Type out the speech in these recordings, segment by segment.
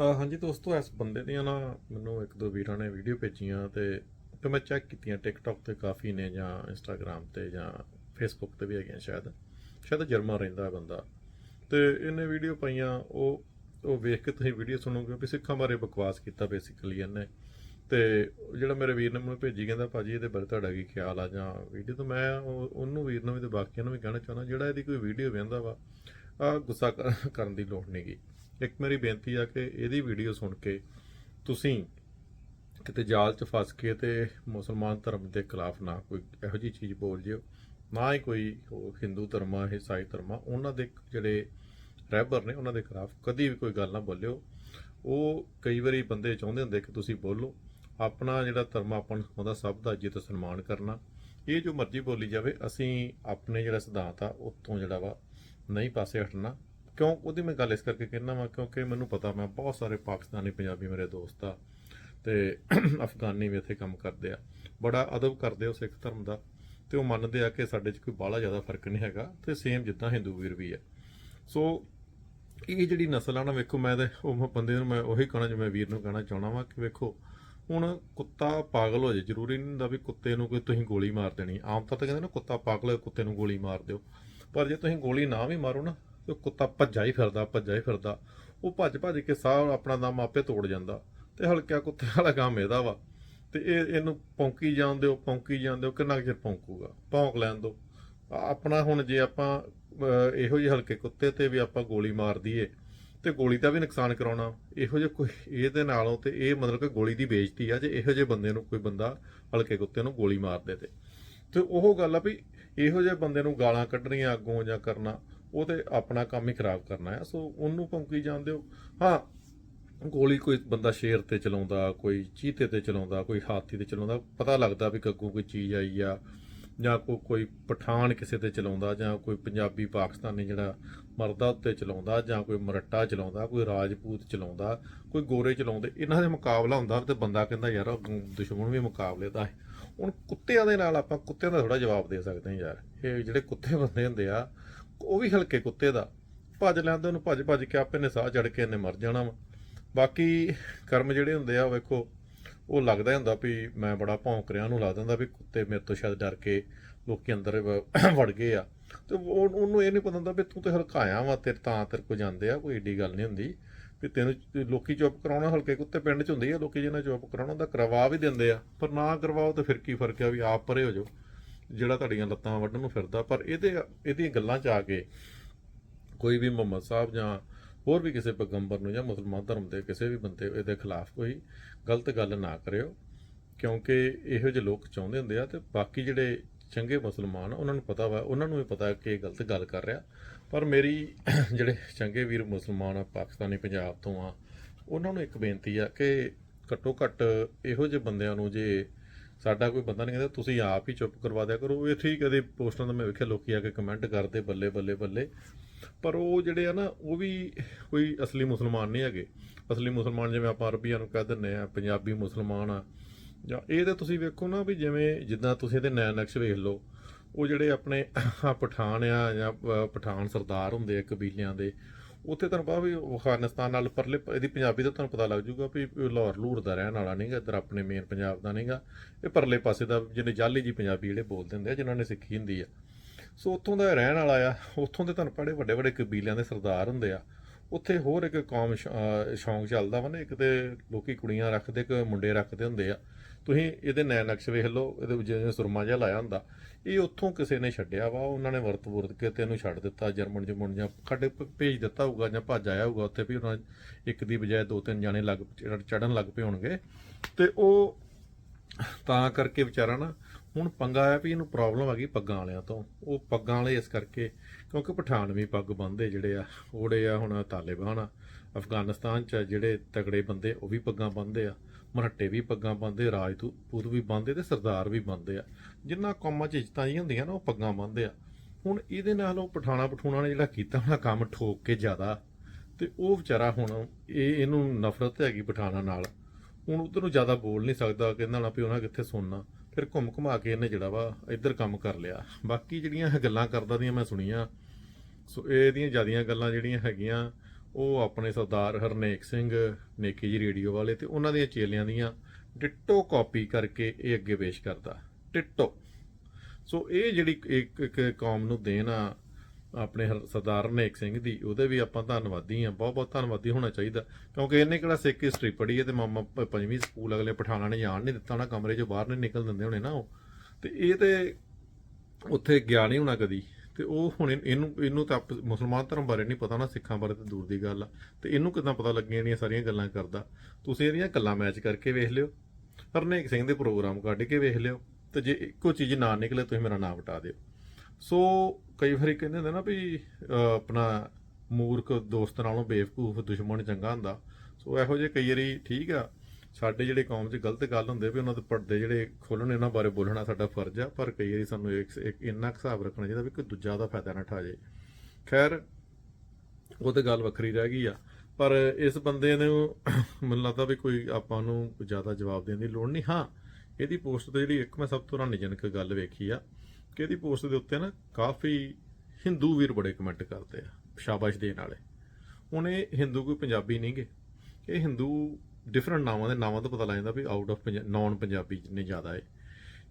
ਹਾਂਜੀ ਦੋਸਤੋ, ਇਸ ਬੰਦੇ ਦੀਆਂ ਨਾ ਮੈਨੂੰ ਇੱਕ ਦੋ ਵੀਰਾਂ ਨੇ ਵੀਡੀਓ ਭੇਜੀਆਂ ਤੇ ਤੇ ਮੈਂ ਚੈੱਕ ਕੀਤੀਆਂ ਟਿਕਟੌਕ ਤੇ ਕਾਫੀ ਨੇ ਜਾਂ ਇੰਸਟਾਗ੍ਰam ਤੇ ਜਾਂ ਫੇਸਬੁੱਕ ਤੇ ਵੀ ਹੈਗੀਆਂ ਸ਼ਾਇਦ। ਸ਼ਾਇਦ ਜਰਮਾ ਰਹਿੰਦਾ ਹੈ ਬੰਦਾ। ਤੇ ਇਹਨੇ ਵੀਡੀਓ ਪਾਈਆਂ, ਉਹ ਉਹ ਵੇਖ ਕੇ ਤੁਸੀਂ ਵੀਡੀਓ ਸੁਣੋਗੇ ਵੀ ਸਿੱਖਾਂ ਬਾਰੇ ਬਕਵਾਸ ਕੀਤਾ ਬੇਸਿਕਲੀ ਇਹਨੇ। ਤੇ ਜਿਹੜਾ ਮੇਰੇ ਵੀਰ ਨੇ ਮੈਨੂੰ ਭੇਜੀ, ਕਹਿੰਦਾ ਭਾਜੀ ਇਹਦੇ ਬਾਰੇ ਤੁਹਾਡਾ ਕੀ ਖਿਆਲ ਆ ਜਾਂ ਵੀਡੀਓ ਤਾਂ ਮੈਂ ਉਹਨੂੰ ਵੀਰ ਨੂੰ ਵੀ ਤੇ ਬਾਕੀਆਂ ਨੂੰ ਵੀ ਕਹਿਣਾ ਚਾਹੁੰਦਾ, ਜਿਹੜਾ ਇਹਦੀ ਕੋਈ ਵੀਡੀਓ ਵੇਖਦਾ ਵਾ ਆ ਗੁੱਸਾ ਕਰ- ਕਰਨ ਦੀ ਲੋੜ ਨਹੀਂਗੀ ਇੱਕ ਮੇਰੀ ਬੇਨਤੀ ਆ ਕਿ ਇਹਦੀ ਵੀਡੀਓ ਸੁਣ ਕੇ ਤੁਸੀਂ ਕਿਤੇ ਜਾਲ 'ਚ ਫਸ ਕੇ ਤੇ ਮੁਸਲਮਾਨ ਧਰਮ ਦੇ ਖਿਲਾਫ ਨਾ ਕੋਈ ਇਹੋ ਜਿਹੀ ਚੀਜ਼ ਬੋਲ ਜਿਓ, ਨਾ ਹੀ ਕੋਈ ਉਹ ਹਿੰਦੂ ਧਰਮਾਂ, ਈਸਾਈ ਧਰਮਾਂ, ਉਹਨਾਂ ਦੇ ਜਿਹੜੇ ਰਹਿਬਰ ਨੇ ਉਹਨਾਂ ਦੇ ਖਿਲਾਫ ਕਦੀ ਵੀ ਕੋਈ ਗੱਲ ਨਾ ਬੋਲਿਓ। ਉਹ ਕਈ ਵਾਰੀ ਬੰਦੇ ਚਾਹੁੰਦੇ ਹੁੰਦੇ ਕਿ ਤੁਸੀਂ ਬੋਲੋ, ਆਪਣਾ ਜਿਹੜਾ ਧਰਮ ਆਪਾਂ ਨੂੰ ਸਿਖਾਉਂਦਾ ਸਭ ਦਾ ਇੱਜ਼ਤ ਸਨਮਾਨ ਕਰਨਾ। ਇਹ ਜੋ ਮਰਜ਼ੀ ਬੋਲੀ ਜਾਵੇ, ਅਸੀਂ ਆਪਣੇ ਜਿਹੜਾ ਸਿਧਾਂਤ ਆ, ਉਤੋਂ ਜਿਹੜਾ ਵਾ ਨਹੀਂ ਪਾਸੇ ਹਟਣਾ। ਕਿਉਂ ਉਹਦੀ ਮੈਂ ਗੱਲ ਇਸ ਕਰਕੇ ਕਹਿਣਾ ਵਾਂ, ਕਿਉਂਕਿ ਮੈਨੂੰ ਪਤਾ ਮੈਂ ਬਹੁਤ ਸਾਰੇ ਪਾਕਿਸਤਾਨੀ ਪੰਜਾਬੀ ਮੇਰੇ ਦੋਸਤ ਆ ਤੇ ਅਫਗਾਨੀ ਵੀ ਇੱਥੇ ਕੰਮ ਕਰਦੇ ਆ। ਬੜਾ ਅਦਬ ਕਰਦੇ ਉਹ ਸਿੱਖ ਧਰਮ ਦਾ ਤੇ ਉਹ ਮੰਨਦੇ ਆ ਕਿ ਸਾਡੇ 'ਚ ਕੋਈ ਬਾਹਲਾ ਜ਼ਿਆਦਾ ਫ਼ਰਕ ਨਹੀਂ ਹੈਗਾ ਤੇ ਸੇਮ ਜਿੱਦਾਂ ਹਿੰਦੂ ਵੀਰ ਵੀ ਆ। ਸੋ ਇਹ ਜਿਹੜੀ ਨਸਲ ਆ ਨਾ, ਵੇਖੋ ਮੈਂ ਤੇ ਉਹ ਬੰਦੇ ਨੂੰ ਮੈਂ ਉਹੀ ਕਹਣਾ ਜਿਵੇਂ ਵੀਰ ਨੂੰ ਕਹਿਣਾ ਚਾਹਣਾ ਵਾਂ ਕਿ ਵੇਖੋ, ਹੁਣ ਕੁੱਤਾ ਪਾਗਲ ਹੋ ਜਾਏ, ਜ਼ਰੂਰੀ ਨਹੀਂ ਹੁੰਦਾ ਵੀ ਕੁੱਤੇ ਨੂੰ ਕੋਈ ਤੁਸੀਂ ਗੋਲੀ ਮਾਰ ਦੇਣੀ। ਆਮ ਤੌਰ ਤੇ ਕਹਿੰਦੇ ਨਾ ਕੁੱਤਾ ਪਾਗਲ ਹੋਏ ਕੁੱਤੇ ਨੂੰ ਗੋਲੀ ਮਾਰ ਦਿਓ। ਪਰ ਜੇ ਤੁਸੀਂ ਗੋਲੀ ਨਾ ਵੀ ਮਾਰੋ ਨਾ ਤੇ ਕੁੱਤਾ ਭੱਜਾ ਹੀ ਫਿਰਦਾ, ਭੱਜਾ ਹੀ ਫਿਰਦਾ। ਉਹ ਭੱਜ ਭੱਜ ਕੇ ਸਾਹ ਆਪਣਾ ਦਮ ਆਪੇ ਤੋੜ ਜਾਂਦਾ। ਤੇ ਹਲਕਿਆ ਕੁੱਤੇ ਵਾਲਾ ਕੰਮ ਇਹਦਾ ਵਾ। ਤੇ ਇਹ, ਇਹਨੂੰ ਪੌਂਕੀ ਜਾਂਦੇ ਹੋ ਪੌਂਕੀ ਜਾਂਦੇ ਹੋ ਕਿੰਨਾ ਚਿਰ ਪੌਂਕੂਗਾ? ਭੌਂਕ ਲੈਣ ਦੋ। ਆਪਣਾ ਹੁਣ ਜੇ ਆਪਾਂ ਇਹੋ ਜਿਹੇ ਹਲਕੇ ਕੁੱਤੇ ਤੇ ਵੀ ਆਪਾਂ ਗੋਲੀ ਮਾਰ ਦਈਏ, ਤੇ ਗੋਲੀ ਦਾ ਵੀ ਨੁਕਸਾਨ ਕਰਾਉਣਾ। ਇਹੋ ਜਿਹੇ ਕੋਈ, ਇਹਦੇ ਨਾਲੋਂ ਤੇ ਇਹ ਮਤਲਬ ਕਿ ਗੋਲੀ ਦੀ ਬੇਇੱਜ਼ਤੀ ਆ, ਜੇ ਇਹੋ ਜਿਹੇ ਬੰਦੇ ਨੂੰ ਕੋਈ ਬੰਦਾ ਹਲਕੇ ਕੁੱਤੇ ਨੂੰ ਗੋਲੀ ਮਾਰ ਦੇ ਤੇ। ਤੇ ਉਹ ਗੱਲ ਆ ਵੀ ਇਹੋ ਜਿਹੇ ਬੰਦੇ ਨੂੰ ਗਾਲਾਂ ਕੱਢਣੀਆਂ ਅੱਗੋਂ ਜਾਂ ਕਰਨਾ ਉਹ ਤੇ ਆਪਣਾ ਕੰਮ ਹੀ ਖਰਾਬ ਕਰਨਾ ਆ ਸੋ ਉਹਨੂੰ ਭੌਂਕੀ ਜਾਂਦੇ ਹੋ? ਹਾਂ, ਗੋਲੀ ਕੋਈ ਬੰਦਾ ਸ਼ੇਰ ਤੇ ਚਲਾਉਂਦਾ, ਕੋਈ ਚੀਤੇ ਤੇ ਚਲਾਉਂਦਾ, ਕੋਈ ਹਾਥੀ ਤੇ ਚਲਾਉਂਦਾ, ਪਤਾ ਲੱਗਦਾ ਵੀ ਅੱਗੋਂ ਕੋਈ ਚੀਜ਼ ਆਈ ਆ, ਜਾਂ ਕੋਈ ਪਠਾਨ ਕਿਸੇ ਤੇ ਚਲਾਉਂਦਾ, ਜਾਂ ਕੋਈ ਪੰਜਾਬੀ ਪਾਕਿਸਤਾਨੀ ਜਿਹੜਾ ਮਰਦਾ ਉੱਤੇ ਚਲਾਉਂਦਾ, ਜਾਂ ਕੋਈ ਮਰੱਟਾ ਚਲਾਉਂਦਾ, ਕੋਈ ਰਾਜਪੂਤ ਚਲਾਉਂਦਾ, ਕੋਈ ਗੋਰੇ ਚਲਾਉਂਦੇ, ਇਹਨਾਂ ਦੇ ਮੁਕਾਬਲਾ ਹੁੰਦਾ ਤੇ ਬੰਦਾ ਕਹਿੰਦਾ, ਯਾਰ, ਉਹ ਦੁਸ਼ਮਣ ਵੀ ਮੁਕਾਬਲੇ ਦਾ ਹੈ। ਹੁਣ ਕੁੱਤਿਆਂ ਦੇ ਨਾਲ ਆਪਾਂ ਕੁੱਤਿਆਂ ਦਾ ਥੋੜਾ ਜਵਾਬ ਦੇ ਸਕਦੇ ਹਾਂ ਯਾਰ। ਇਹ ਜਿਹੜੇ ਕੁੱਤੇ ਬੰਦੇ ਹੁੰਦੇ ਆ ਉਹ ਵੀ ਹਲਕੇ ਕੁੱਤੇ ਦਾ। ਭੱਜ ਲੈਂਦੇ, ਉਹਨੂੰ ਭੱਜ ਭੱਜ ਕੇ ਆਪੇ ਨੇ ਸਾਹ ਚੜ ਕੇ ਇਹਨੇ ਮਰ ਜਾਣਾ ਵਾ। ਬਾਕੀ ਕਰਮ ਜਿਹੜੇ ਹੁੰਦੇ ਆ, ਵੇਖੋ, ਉਹ ਲੱਗਦਾ ਹੁੰਦਾ ਵੀ ਮੈਂ ਬੜਾ ਭੌਂਕ ਰਿਹਾ, ਉਹਨੂੰ ਲੱਗਦਾ ਹੁੰਦਾ ਵੀ ਕੁੱਤੇ ਮੇਰੇ ਤੋਂ ਸ਼ਾਇਦ ਡਰ ਕੇ ਲੋਕੀ ਅੰਦਰ ਵ- ਵੜ ਗਏ ਆ। ਤੇ ਉਹਨੂੰ ਇਹ ਨਹੀਂ ਪਤਾ ਹੁੰਦਾ ਵੀ ਤੂੰ ਤੇ ਹਲਕਾਇਆ ਵਾ ਤੇਰੇ ਤਾਂ ਤੇਰੇ ਕੋ ਜਾਂਦੇ ਆ, ਕੋਈ ਏਡੀ ਗੱਲ ਨਹੀਂ ਹੁੰਦੀ। ਵੀ ਤੈਨੂੰ ਲੋਕੀ ਚੁੱਪ ਕਰਾਉਣਾ, ਹਲਕੇ ਕੁੱਤੇ ਪਿੰਡ 'ਚ ਹੁੰਦੀ ਆ, ਲੋਕੀ ਜਿਹਨਾਂ ਚੁੱਪ ਕਰਾਉਣਾ, ਉਹਦਾ ਕਰਵਾ ਵੀ ਦਿੰਦੇ ਆ। ਪਰ ਨਾ ਕਰਵਾਓ ਤਾਂ ਫਿਰ ਕੀ ਫ਼ਰਕ ਆ ਵੀ ਆਪ ਪਰੇ ਹੋ ਜਾਓ। ਜਿਹੜਾ ਤੁਹਾਡੀਆਂ ਲੱਤਾਂ ਵੱਢਣ ਨੂੰ ਫਿਰਦਾ, ਪਰ ਇਹਦੇ ਇਹਦੀਆਂ ਗੱਲਾਂ 'ਚ ਆ ਕੇ ਕੋਈ ਵੀ ਮੁਹੰਮਦ ਸਾਹਿਬ ਜਾਂ ਹੋਰ ਵੀ ਕਿਸੇ ਪੈਗੰਬਰ ਨੂੰ ਜਾਂ ਮੁਸਲਮਾਨ ਧਰਮ ਦੇ ਕਿਸੇ ਵੀ ਬੰਦੇ ਇਹਦੇ ਖਿਲਾਫ ਕੋਈ ਗਲਤ ਗੱਲ ਨਾ ਕਰਿਓ, ਕਿਉਂਕਿ ਇਹੋ ਜਿਹੇ ਲੋਕ ਚਾਹੁੰਦੇ ਹੁੰਦੇ ਆ ਤੇ ਬਾਕੀ ਜਿਹੜੇ ਚੰਗੇ ਮੁਸਲਮਾਨ ਉਹਨਾਂ ਨੂੰ ਪਤਾ ਵਾ, ਉਹਨਾਂ ਨੂੰ ਵੀ ਪਤਾ ਕਿ ਇਹ ਗਲਤ ਗੱਲ ਕਰ ਰਿਹਾ। ਪਰ ਮੇਰੀ ਜਿਹੜੇ ਚੰਗੇ ਵੀਰ ਮੁਸਲਮਾਨ ਆ, ਪਾਕਿਸਤਾਨੀ ਪੰਜਾਬ ਤੋਂ ਆ, ਉਹਨਾਂ ਨੂੰ ਇੱਕ ਬੇਨਤੀ ਆ ਕਿ ਘੱਟੋ ਘੱਟ ਇਹੋ ਜਿਹੇ ਬੰਦਿਆਂ ਨੂੰ ਜੇ ਸਾਡਾ ਕੋਈ ਬੰਦਾ ਨਹੀਂ ਕਹਿੰਦਾ, ਤੁਸੀਂ ਆਪ ਹੀ ਚੁੱਪ ਕਰਵਾ ਦਿਆ ਕਰੋ। ਇੱਥੇ ਹੀ ਕਦੇ ਪੋਸਟਾਂ ਦਾ ਮੈਂ ਵੇਖਿਆ, ਲੋਕੀ ਆ ਕੇ ਕਮੈਂਟ ਕਰਦੇ ਬੱਲੇ ਬੱਲੇ ਬੱਲੇ। ਪਰ ਉਹ ਜਿਹੜੇ ਆ ਨਾ, ਉਹ ਵੀ ਕੋਈ ਅਸਲੀ ਮੁਸਲਮਾਨ ਨਹੀਂ ਹੈਗੇ। ਅਸਲੀ ਮੁਸਲਮਾਨ ਜਿਵੇਂ ਆਪਾਂ ਅਰਬੀਆਂ ਨੂੰ ਕਹਿ ਦਿੰਦੇ ਆ ਪੰਜਾਬੀ ਮੁਸਲਮਾਨ ਆ। ਜਾਂ ਇਹ ਤਾਂ ਤੁਸੀਂ ਵੇਖੋ ਨਾ ਵੀ ਜਿਵੇਂ ਜਿੱਦਾਂ ਤੁਸੀਂ ਇਹਦੇ ਨੈਣ ਨਕਸ਼ ਵੇਖ ਲਓ, ਉਹ ਜਿਹੜੇ ਆਪਣੇ ਪਠਾਨ ਆ ਜਾਂ ਪਠਾਨ ਸਰਦਾਰ ਹੁੰਦੇ ਆ ਕਬੀਲਿਆਂ ਦੇ ਉੱਥੇ ਤੁਹਾਨੂੰ ਪਤਾ ਵੀ ਅਫਗਾਨਿਸਤਾਨ ਨਾਲ ਪਰਲੇ ਇਹਦੀ ਪੰਜਾਬੀ ਦਾ ਤੁਹਾਨੂੰ ਪਤਾ ਲੱਗ ਜਾਊਗਾ ਵੀ ਲਾਹੌਰ ਲੂਰ ਦਾ ਰਹਿਣ ਵਾਲਾ ਨਹੀਂਗਾ ਇੱਧਰ ਆਪਣੇ ਮੇਨ ਪੰਜਾਬ ਦਾ ਨਹੀਂਗਾ ਇਹ ਪਰਲੇ ਪਾਸੇ ਦਾ ਜਿਹਨੇ ਜਾਲੀ ਜੀ ਪੰਜਾਬੀ ਜਿਹੜੇ ਬੋਲਦੇ ਹੁੰਦੇ ਆ, ਜਿਨ੍ਹਾਂ ਨੇ ਸਿੱਖੀ ਹੁੰਦੀ ਆ। ਸੋ ਉੱਥੋਂ ਦਾ ਰਹਿਣ ਵਾਲਾ ਆ, ਉੱਥੋਂ ਦੇ ਤੁਹਾਨੂੰ ਬੜੇ ਵੱਡੇ ਵੱਡੇ ਕਬੀਲਿਆਂ ਦੇ ਸਰਦਾਰ ਹੁੰਦੇ ਆ। ਉੱਥੇ ਹੋਰ ਇੱਕ ਕੌਮ ਸ਼- ਸ਼ੌਂਕ ਚੱਲਦਾ ਵਾ ਨਾ, ਇੱਕ ਤੇ ਲੋਕੀ ਕੁੜੀਆਂ ਰੱਖਦੇ ਕਿ ਮੁੰਡੇ ਰੱਖਦੇ ਹੁੰਦੇ ਆ। ਤੁਸੀਂ ਇਹਦੇ ਨੈ ਨਕਸ਼ ਵੇਖ ਲਓ, ਇਹਦੇ ਵਿੱਚ ਜਿਵੇਂ ਸੁਰਮਾ ਜਿਹਾ ਲਾਇਆ ਹੁੰਦਾ, ਇਹ ਉੱਥੋਂ ਕਿਸੇ ਨੇ ਛੱਡਿਆ ਵਾ, ਉਹਨਾਂ ਨੇ ਵਰਤ ਵਰਤ ਕੇ ਤੇ ਇਹਨੂੰ ਛੱਡ ਦਿੱਤਾ, ਜਰਮਨ ਜਮਨ ਜਾਂ ਖੱਡੇ ਭੇਜ ਦਿੱਤਾ ਹੋਊਗਾ ਜਾਂ ਭੱਜ ਆਇਆ ਹੋਊਗਾ ਉੱਥੇ ਵੀ ਉਹਨਾਂ ਇੱਕ ਦੀ ਬਜਾਏ ਦੋ ਤਿੰਨ ਜਾਣੇ ਲੱਗ ਚੜਨ ਲੱਗ ਪਏ ਹੋਣਗੇ। ਤੇ ਉਹ ਤਾਂ ਕਰਕੇ ਵਿਚਾਰਾ ਨਾ ਹੁਣ ਪੰਗਾ ਆਇਆ ਵੀ ਇਹਨੂੰ ਪ੍ਰੋਬਲਮ ਆ ਗਈ ਪੱਗਾਂ ਵਾਲਿਆਂ ਤੋਂ। ਉਹ ਪੱਗਾਂ ਵਾਲੇ ਇਸ ਕਰਕੇ, ਕਿਉਂਕਿ ਪਠਾਨ ਪੱਗ ਬੰਨਦੇ ਜਿਹੜੇ ਆ, ਉਹੜੇ ਆ ਹੁਣ ਤਾਲਿਬਾਨ ਆ। ਅਫਗਾਨਿਸਤਾਨ ਚ ਜਿਹੜੇ ਤਗੜੇ ਬੰਦੇ, ਉਹ ਵੀ ਪੱਗਾਂ ਬੰਨਦੇ ਆ। ਮਰੱਟੇ ਵੀ ਪੱਗਾਂ ਬੰਨਦੇ ਰਾਜਪੂਤ ਵੀ ਬੰਨਦੇ ਤੇ ਸਰਦਾਰ ਵੀ ਬੰਨਦੇ ਆ। ਜਿੰਨਾ ਕੌਮਾਂ ਚ ਇੱਜ਼ਤਾਂ ਹੀ ਹੁੰਦੀਆਂ ਨਾ, ਉਹ ਪੱਗਾਂ ਬੰਨਦੇ ਆ। ਹੁਣ ਇਹਦੇ ਨਾਲ ਉਹ ਪਠਾਣਾ ਪਠੂਣਾ ਨੇ ਜਿਹੜਾ ਕੀਤਾ ਹੋਣਾ ਕੰਮ ਠੋਕ ਕੇ ਜ਼ਿਆਦਾ, ਤੇ ਉਹ ਵਿਚਾਰਾ ਹੁਣ ਇਹ, ਇਹਨੂੰ ਨਫ਼ਰਤ ਹੈਗੀ ਪਠਾਣਾ ਨਾਲ। ਹੁਣ ਉਧਰ ਨੂੰ ਜ਼ਿਆਦਾ ਬੋਲ ਨਹੀਂ ਸਕਦਾ, ਕਹਿੰਦਾ ਨਾ ਵੀ ਉਹਨਾਂ ਕਿੱਥੇ ਸੁਣਨਾ। ਫਿਰ ਘੁੰਮ ਘੁਮਾ ਕੇ ਇਹਨੇ ਜਿਹੜਾ ਵਾ, ਇੱਧਰ ਕੰਮ ਕਰ ਲਿਆ। ਬਾਕੀ ਜਿਹੜੀਆਂ ਇਹ ਗੱਲਾਂ ਕਰਦਾ ਦੀਆਂ ਮੈਂ ਸੁਣੀਆਂ, ਸੋ ਇਹਦੀਆਂ ਜਿਆਦੀਆਂ ਗੱਲਾਂ ਜਿਹੜੀਆਂ ਹੈਗੀਆਂ ਉਹ ਆਪਣੇ ਸਰਦਾਰ ਹਰਨੇਕ ਸਿੰਘ ਨੇਕੀ ਜੀ ਰੇਡੀਓ ਵਾਲੇ ਤੇ ਉਹਨਾਂ ਦੀਆਂ ਚੇਲਿਆਂ ਦੀਆਂ ਡਿੱਟੋ ਕਾਪੀ ਕਰਕੇ ਇਹ ਅੱਗੇ ਪੇਸ਼ ਕਰਦਾ। ਟਿੱਟੋ। ਸੋ ਇਹ ਜਿਹੜੀ ਇੱਕ ਇੱਕ ਕੌਮ ਨੂੰ ਦੇਣ ਆ ਆਪਣੇ ਹਰ- ਸਰਦਾਰ ਹਰਨੇਕ ਸਿੰਘ ਦੀ, ਉਹਦੇ ਵੀ ਆਪਾਂ ਧੰਨਵਾਦੀ ਆ ਬਹੁਤ ਬਹੁਤ ਧੰਨਵਾਦੀ ਹੋਣਾ ਚਾਹੀਦਾ। ਕਿਉਂਕਿ ਇਹਨੇ ਕਿਹੜਾ ਸਿੱਖ ਹਿਸਟਰੀ ਪੜ੍ਹੀ ਹੈ ਤੇ ਮਾਮਾ ਪੰਜਵੀਂ ਸਕੂਲ ਅਗਲੇ ਪਠਾਣਾ ਨੇ ਜਾਣ ਨਹੀਂ ਦਿੱਤਾ ਨਾ ਕਮਰੇ 'ਚੋਂ ਬਾਹਰ ਨਹੀਂ ਨਿਕਲ ਦਿੰਦੇ ਹੋਣੇ ਨਾ ਉਹ। ਤੇ ਇਹ ਤੇ ਉੱਥੇ ਗਿਆ ਨਹੀਂ ਹੋਣਾ ਕਦੀ। ਤੇ ਉਹ ਹੁਣ ਇਹਨੂੰ ਇਹਨੂੰ ਤਾਂ ਆਪ- ਮੁਸਲਮਾਨ ਧਰਮ ਬਾਰੇ ਨਹੀਂ ਪਤਾ ਨਾ, ਸਿੱਖਾਂ ਬਾਰੇ ਤਾਂ ਦੂਰ ਦੀ ਗੱਲ ਆ। ਤੇ ਇਹਨੂੰ ਕਿਦਾਂ ਪਤਾ ਲੱਗੀਆਂ ਇਹਦੀਆਂ ਸਾਰੀਆਂ ਗੱਲਾਂ ਕਰਦਾ? ਤੁਸੀਂ ਇਹਦੀਆਂ ਗੱਲਾਂ ਮੈਚ ਕਰਕੇ ਵੇਖ ਲਿਓ। ਹਰਨੇਕ ਸਿੰਘ ਦੇ ਪ੍ਰੋਗਰਾਮ ਕੱਢ ਕੇ ਵੇਖ ਲਿਓ। ਤੇ ਜੇ ਇੱਕੋ ਚੀਜ਼ ਨਾ ਨਿਕਲੇ, ਤੁਸੀਂ ਮੇਰਾ ਨਾਮ ਹਟਾ ਦਿਓ। ਸੋ ਕਈ ਵਾਰੀ ਕਹਿੰਦੇ ਹੁੰਦੇ ਨਾ ਵੀ ਆਪਣਾ ਮੂਰਖ ਦੋਸਤ ਨਾਲੋਂ ਬੇਵਕੂਫ ਦੁਸ਼ਮਣ ਚੰਗਾ ਹੁੰਦਾ। ਸੋ ਇਹੋ ਜਿਹੇ ਕਈ ਵਾਰੀ ਠੀਕ ਆ। ਸਾਡੇ ਜਿਹੜੇ ਕੌਮ 'ਚ ਗਲਤ ਗੱਲ ਹੁੰਦੇ ਵੀ ਉਹਨਾਂ ਦੇ ਪਰਦੇ ਜਿਹੜੇ ਖੋਲਣ ਇਹਨਾਂ ਬਾਰੇ ਬੋਲਣਾ ਸਾਡਾ ਫਰਜ਼ ਆ, ਪਰ ਕਈ ਵਾਰੀ ਸਾਨੂੰ ਇੱਕ ਇੱਕ ਇੰਨਾ ਕੁ ਹਿਸਾਬ ਰੱਖਣਾ ਚਾਹੀਦਾ ਵੀ ਕੋਈ ਦੂਜਾ ਦਾ ਫਾਇਦਾ ਨਾ ਠਾ ਜੇ। ਖੈਰ, ਉਹ ਤਾਂ ਗੱਲ ਵੱਖਰੀ ਰਹਿ ਗਈ ਆ, ਪਰ ਇਸ ਬੰਦੇ ਨੂੰ ਮੈਨੂੰ ਲੱਗਦਾ ਵੀ ਕੋਈ ਆਪਾਂ ਨੂੰ ਜ਼ਿਆਦਾ ਜਵਾਬ ਦੇਣ ਦੀ ਲੋੜ ਨਹੀਂ। ਹਾਂ, ਇਹਦੀ ਪੋਸਟ ਤੇ ਜਿਹੜੀ ਇੱਕ ਮੈਂ ਸਭ ਤੋਂ ਹੈਰਾਨੀਜਨਕ ਗੱਲ ਵੇਖੀ ਆ ਕਿ ਇਹਦੀ ਪੋਸਟ ਦੇ ਉੱਤੇ ਨਾ ਕਾਫੀ ਹਿੰਦੂ ਵੀਰ ਬੜੇ ਕਮੈਂਟ ਕਰਦੇ ਆ ਸ਼ਾਬਾਸ਼ ਦੇਣ ਵਾਲੇ। ਹੁਣ ਇਹ ਹਿੰਦੂ ਕੋਈ ਪੰਜਾਬੀ ਨਹੀਂਗੇ ਇਹ ਹਿੰਦੂ ਡਿਫਰੈਂਟ ਨਾਵਾਂ ਦੇ, ਨਾਵਾਂ ਤੋਂ ਪਤਾ ਲੱਗ ਜਾਂਦਾ ਵੀ ਆਊਟ ਆਫ ਨਾਨ ਪੰਜਾਬੀ ਜਿੰਨੇ ਜ਼ਿਆਦਾ ਹੈ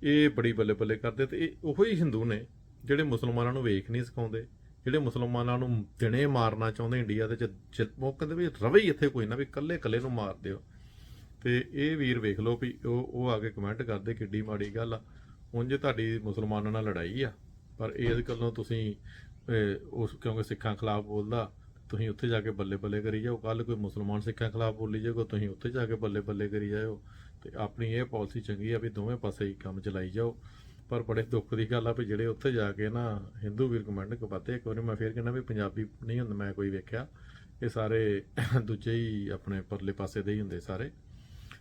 ਇਹ ਬੜੀ ਬੱਲੇ ਬੱਲੇ ਕਰਦੇ ਤੇ ਇਹ ਉਹੋ ਹੀ ਹਿੰਦੂ ਨੇ ਜਿਹੜੇ ਮੁਸਲਮਾਨਾਂ ਨੂੰ ਵੇਖ ਨਹੀਂ ਸਿਖਾਉਂਦੇ, ਜਿਹੜੇ ਮੁਸਲਮਾਨਾਂ ਨੂੰ ਦਿਨੇ ਮਾਰਨਾ ਚਾਹੁੰਦੇ ਇੰਡੀਆ ਦੇ ਚ, ਚ- ਉਹ ਕਹਿੰਦੇ ਵੀ ਰਵੇ ਹੀ ਇੱਥੇ ਕੋਈ ਨਾ ਵੀ ਕੱਲੇ ਕੱਲੇ ਨੂੰ ਮਾਰ ਦਿਓ। ਤੇ ਇਹ ਵੀਰ ਵੇਖ ਲਓ ਵੀ ਉਹ ਉਹ ਆ ਕੇ ਕਮੈਂਟ ਕਰਦੇ ਕਿੱਡੀ ਮਾੜੀ ਗੱਲ ਆ। ਉਂਝ ਤੁਹਾਡੀ ਮੁਸਲਮਾਨਾਂ ਨਾਲ ਲੜਾਈ ਆ। ਪਰ ਇਸ ਗੱਲੋਂ ਤੁਸੀਂ ਉਸ ਕਿਉਂਕਿ ਸਿੱਖਾਂ ਖਿਲਾਫ ਬੋਲਦਾ ਤੁਸੀਂ ਉੱਥੇ ਜਾ ਕੇ ਬੱਲੇ ਬੱਲੇ ਕਰੀ ਜਾਓ। ਕੱਲ ਕੋਈ ਮੁਸਲਮਾਨ ਸਿੱਖਾਂ ਖਿਲਾਫ ਬੋਲੀ ਜਾਊਗਾ ਤੁਸੀਂ ਉੱਥੇ ਜਾ ਕੇ ਬੱਲੇ ਬੱਲੇ ਕਰੀ ਜਾਓ ਤੇ ਆਪਣੀ ਇਹ ਪਾਲਿਸੀ ਚੰਗੀ ਆ ਵੀ ਦੋਵੇਂ ਪਾਸੇ ਹੀ ਕੰਮ ਚਲਾਈ ਜਾਓ। ਪਰ ਬੜੇ ਦੁੱਖ ਦੀ ਗੱਲ ਆ ਵੀ ਜਿਹੜੇ ਉੱਥੇ ਜਾ ਕੇ ਨਾ ਹਿੰਦੂ ਵੀਰ ਕਮੈਂਟ ਕਪਾਤੇ ਇੱਕ ਵਾਰੀ ਮੈਂ ਫੇਰ ਕਹਿੰਦਾ ਵੀ ਪੰਜਾਬੀ ਨਹੀਂ ਹੁੰਦਾ, ਮੈਂ ਕੋਈ ਵੇਖਿਆ। ਇਹ ਸਾਰੇ ਦੂਜੇ ਹੀ ਆਪਣੇ ਪਰਲੇ ਪਾਸੇ ਦੇ ਹੀ ਹੁੰਦੇ ਸਾਰੇ।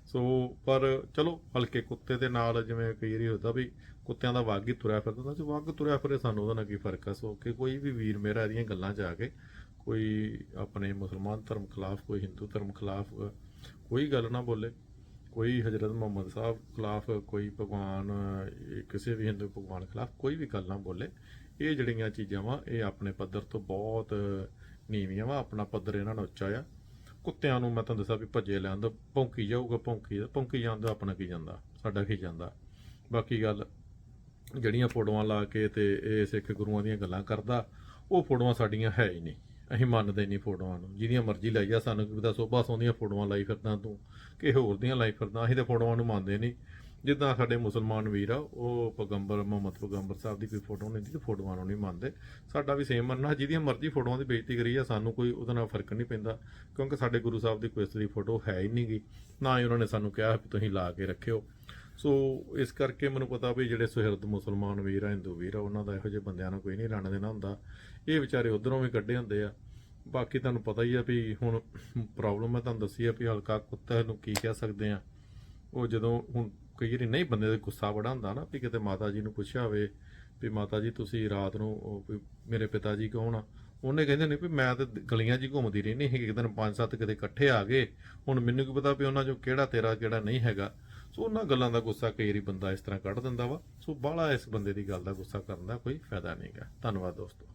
ਸੋ, ਪਰ ਚਲੋ, ਹਲਕੇ ਕੁੱਤੇ ਦੇ ਨਾਲ ਜਿਵੇਂ ਕਈ ਵਾਰੀ ਹੁੰਦਾ ਵੀ ਕੁੱਤਿਆਂ ਦਾ ਵਗ ਹੀ ਤੁਰਿਆ ਫਿਰਦਾ ਤਾਂ ਜੇ ਵਗ ਤੁਰਿਆ ਫਿਰੇ ਸਾਨੂੰ ਉਹਦਾ ਨਾਲ ਕੀ ਫ਼ਰਕ ਆ? ਸੋ ਕਿ ਕੋਈ ਵੀ ਵੀਰ ਮੇਰਾ ਇਹਦੀਆਂ ਗੱਲਾਂ 'ਚ ਆ ਕੇ ਕੋਈ ਆਪਣੇ ਮੁਸਲਮਾਨ ਧਰਮ ਖਿਲਾਫ, ਕੋਈ ਹਿੰਦੂ ਧਰਮ ਖਿਲਾਫ, ਕੋਈ ਗੱਲ ਨਾ ਬੋਲੇ। ਕੋਈ ਹਜ਼ਰਤ ਮੁਹੰਮਦ ਸਾਹਿਬ ਖਿਲਾਫ, ਕੋਈ ਭਗਵਾਨ ਕਿਸੇ ਵੀ ਹਿੰਦੂ ਭਗਵਾਨ ਖਿਲਾਫ ਕੋਈ ਵੀ ਗੱਲ ਨਾ ਬੋਲੇ। ਇਹ ਜਿਹੜੀਆਂ ਚੀਜ਼ਾਂ ਵਾ, ਇਹ ਆਪਣੇ ਪੱਧਰ ਤੋਂ ਬਹੁਤ ਨੀਵੀਆਂ ਵਾ, ਆਪਣਾ ਪੱਧਰ ਇਹਨਾਂ ਨੂੰ ਉੱਚਾ ਆ। ਕੁੱਤਿਆਂ ਨੂੰ ਮੈਂ ਤੁਹਾਨੂੰ ਦੱਸਾਂ ਵੀ ਭੱਜੇ ਲੈਂਦਾ ਭੌਂਕੀ ਜਾਊਗਾ, ਭੌਂਕੀ ਭੌਂਕੀ ਜਾਂਦਾ ਆਪਣਾ ਕੀ ਜਾਂਦਾ, ਸਾਡਾ ਕੀ ਜਾਂਦਾ। ਬਾਕੀ ਗੱਲ, ਜਿਹੜੀਆਂ ਫੋਟੋਆਂ ਲਾ ਕੇ ਤੇ ਇਹ ਸਿੱਖ ਗੁਰੂਆਂ ਦੀਆਂ ਗੱਲਾਂ ਕਰਦਾ, ਉਹ ਫੋਟੋਆਂ ਸਾਡੀਆਂ ਹੈ ਹੀ ਨਹੀਂ। ਅਸੀਂ ਮੰਨਦੇ ਨਹੀਂ ਫੋਟੋਆਂ ਨੂੰ। ਜਿਹਦੀਆਂ ਮਰਜ਼ੀ ਲਾਈ ਜਾ, ਸਾਨੂੰ ਕੀ ਪਤਾ ਸੋਭਾ ਸੋਹਣੀਆਂ ਫੋਟੋਆਂ ਲਾਈ ਫਿਰਦਾ ਤੂੰ, ਕਿ ਹੋਰ ਦੀਆਂ ਲਾਈ ਫਿਰਦਾ। ਅਸੀਂ ਤੇ ਫੋਟੋਆਂ ਨੂੰ ਮੰਨਦੇ ਨਹੀਂ। ਜਿੱਦਾਂ ਸਾਡੇ ਮੁਸਲਮਾਨ ਵੀਰ ਆ, ਉਹ ਪੈਗੰਬਰ, ਮੁਹੰਮਦ ਪੈਗੰਬਰ ਸਾਹਿਬ ਦੀ ਕੋਈ ਫੋਟੋ ਨਹੀਂ ਤੇ ਫੋਟੋਆਂ ਨੂੰ ਨਹੀਂ ਮੰਨਦੇ। ਸਾਡਾ ਵੀ ਸੇਮ ਮੰਨਣਾ, ਜਿਹਦੀਆਂ ਮਰਜ਼ੀ ਫੋਟੋਆਂ ਦੀ ਬੇਇੱਜ਼ਤੀ ਕਰੀ ਆ ਸਾਨੂੰ ਕੋਈ ਉਹਦੇ ਨਾਲ ਫ਼ਰਕ ਨਹੀਂ ਪੈਂਦਾ, ਕਿਉਂਕਿ ਸਾਡੇ ਗੁਰੂ ਸਾਹਿਬ ਦੀ ਕੋਈ ਇਸ ਤਰ੍ਹਾਂ ਦੀ ਫੋਟੋ ਹੈ ਹੀ ਨਹੀਂਗੀ ਨਾ ਹੀ ਉਹਨਾਂ ਨੇ ਸਾਨੂੰ ਕਿਹਾ ਵੀ ਤੁਸੀਂ ਲਾ ਕੇ ਰੱਖਿਓ। ਸੋ ਇਸ ਕਰਕੇ ਮੈਨੂੰ ਪਤਾ ਵੀ ਜਿਹੜੇ ਸੁਹਿਰਦ ਮੁਸਲਮਾਨ ਵੀਰ ਆ, ਹਿੰਦੂ ਵੀਰ ਆ, ਉਹਨਾਂ ਦਾ ਇਹੋ ਜਿਹੇ ਬੰਦਿਆਂ ਨੂੰ ਕੋਈ ਨਹੀਂ ਰਣ ਦੇਣਾ ਹੁੰਦਾ। ਇਹ ਵਿਚਾਰੇ ਉਧਰੋਂ ਵੀ ਕੱਢੇ ਹੁੰਦੇ ਆ। ਬਾਕੀ ਤੁਹਾਨੂੰ ਪਤਾ ਹੀ ਆ ਵੀ ਹੁਣ ਪ੍ਰੋਬਲਮ ਮੈਂ ਤੁਹਾਨੂੰ ਦੱਸੀ ਆ ਵੀ ਹਲਕਾ ਕੁੱਤਾ ਨੂੰ ਕੀ ਕਹਿ ਸਕਦੇ ਆ। ਉਹ ਜਦੋਂ ਹੁਣ ਕਈ ਵਾਰੀ ਨਹੀਂ ਬੰਦੇ ਦਾ ਗੁੱਸਾ ਬੜਾ ਹੁੰਦਾ ਨਾ ਵੀ ਕਿਤੇ ਮਾਤਾ ਜੀ ਨੂੰ ਪੁੱਛਿਆ ਹੋਵੇ ਵੀ ਮਾਤਾ ਜੀ ਤੁਸੀਂ ਰਾਤ ਨੂੰ ਉਹ ਵੀ ਮੇਰੇ ਪਿਤਾ ਜੀ ਕੌਣ ਆ? ਉਹਨੇ ਕਹਿੰਦੇ ਨੇ ਵੀ ਮੈਂ ਤਾਂ ਗਲੀਆਂ 'ਚ ਘੁੰਮਦੀ ਰਹਿੰਦੀ ਸੀ, ਇੱਕ ਦਿਨ ਪੰਜ ਸੱਤ ਕਿਤੇ ਇਕੱਠੇ ਆ ਗਏ। ਹੁਣ ਮੈਨੂੰ ਕੀ ਪਤਾ ਵੀ ਉਹਨਾਂ 'ਚੋਂ ਕਿਹੜਾ ਤੇਰਾ ਕਿਹੜਾ ਨਹੀਂ ਹੈਗਾ। ਸੋ ਉਹਨਾਂ ਗੱਲਾਂ ਦਾ ਗੁੱਸਾ ਕਈ ਵਾਰੀ ਬੰਦਾ ਇਸ ਤਰ੍ਹਾਂ ਕੱਢ ਦਿੰਦਾ ਵਾ। ਸੋ ਬਾਹਲਾ ਇਸ ਬੰਦੇ ਦੀ ਗੱਲ ਦਾ ਗੁੱਸਾ ਕਰਨ ਦਾ ਕੋਈ ਫਾਇਦਾ ਨਹੀਂਗਾ ਧੰਨਵਾਦ ਦੋਸਤੋ।